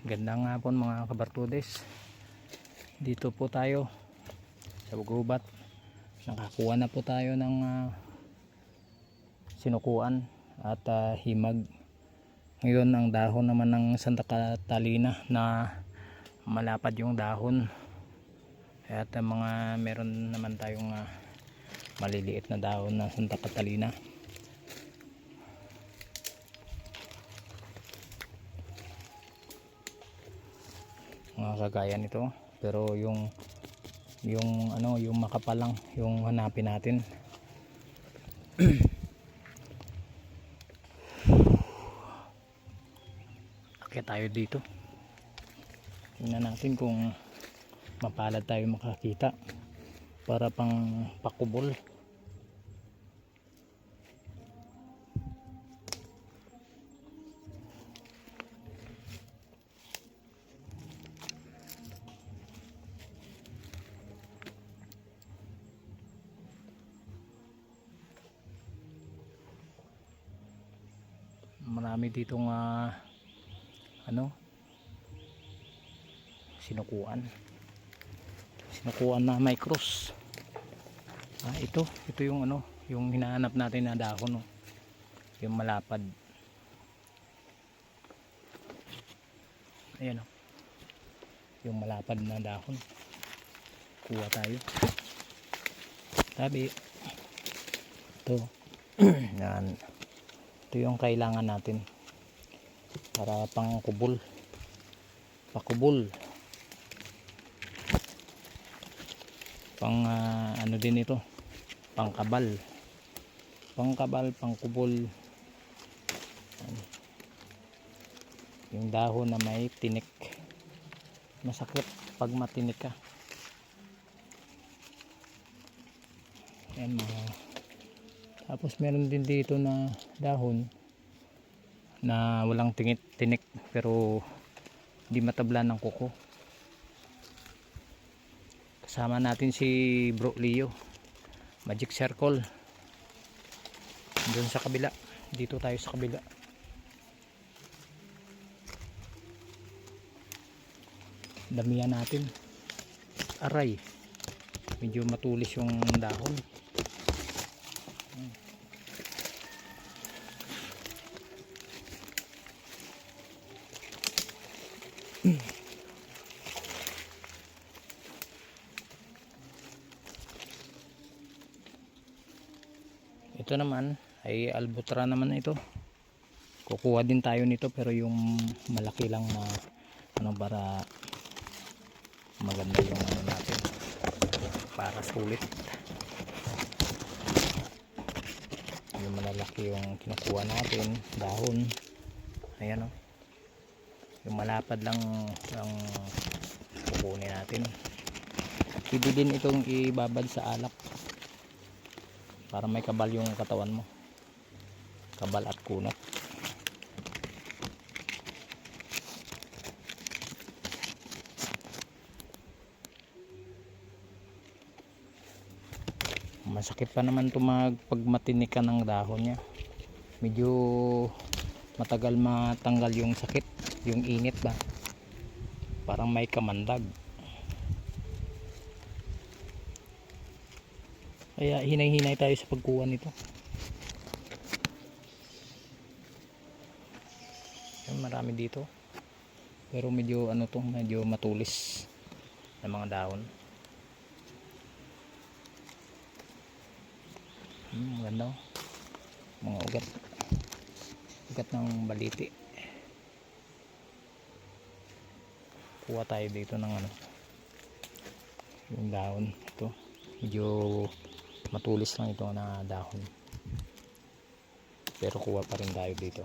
Gandang hapon mga kabartudes. Dito po tayo sa gubat. Nakakuha na po tayo ng ah, sinukuan at ah, himag. Ngayon ang dahon naman ng Santa Catalina na malapad yung dahon. At ah, mga meron naman tayong ah, maliliit na dahon ng Santa Catalina. Kagaya nito pero yung yung ano yung makapalang yung hanapin natin. Akit tayo dito. Tingnan natin kung mapalad tayo makakita para pang pakubol marami ditong ah, ano sinukuan. Sinukuan na may ah, ito ito yung ano yung hinahanap natin na dahon no? yung malapad. Ayan o yung malapad na dahon. Kuha tayo. Tabi. Ito. Yan ito yung kailangan natin para pang kubol pakubol. Pang ah, ano din ito? Pang kabal pang kabal pang kubol Yan. yung dahon na may tinik. Masakit pag matinik ka. Yan mga tapos meron din dito na dahon na walang tingit tinik pero di matabla ng kuko. Kasama natin si bro Leo magic circle. Doon sa kabila. Dito tayo sa kabila. Damihan natin. Aray! Medyo matulis yung dahon ito naman ay albutra naman ito. Kukuha din tayo nito pero yung malaki lang na ano para maganda yung ano natin para sulit yung malalaki yung kinukuha natin dahon. Ayan o yung malapad lang ang kukunin natin. Pwede din itong ibabad sa alak para may kabal yung katawan mo. Kabal at kunat masakit pa naman ito mag pag matinik ng dahon niya. Medyo matagal matanggal yung sakit yung init ba? Parang may kamandag. Kaya hinay-hinay tayo sa pagkuha nito. Yan, marami dito. Pero medyo ano to medyo matulis na mga dahon hmm, maganda oh. mga ugat. Ugat ng baliti. Kuha tayo dito ng ano. Yung dahon. Ito. Medyo matulis lang ito na dahon. Pero kuha pa rin tayo dito.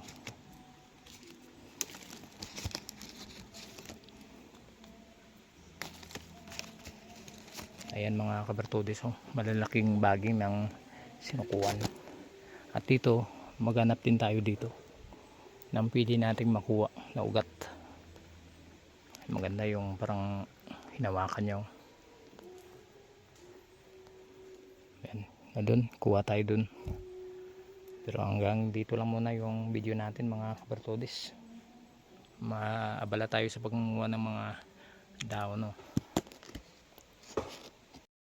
Ayan mga kabertodes oh, malalaking baging ng sinukuan. At dito maghanap din tayo dito. Nang pwede nating makuha na ugat. Maganda yung parang hinawakan nyo yan na dun kuha tayo dun. Pero hanggang dito lang muna yung video natin mga kabertodes maabala tayo sa pagmuha ng mga daon no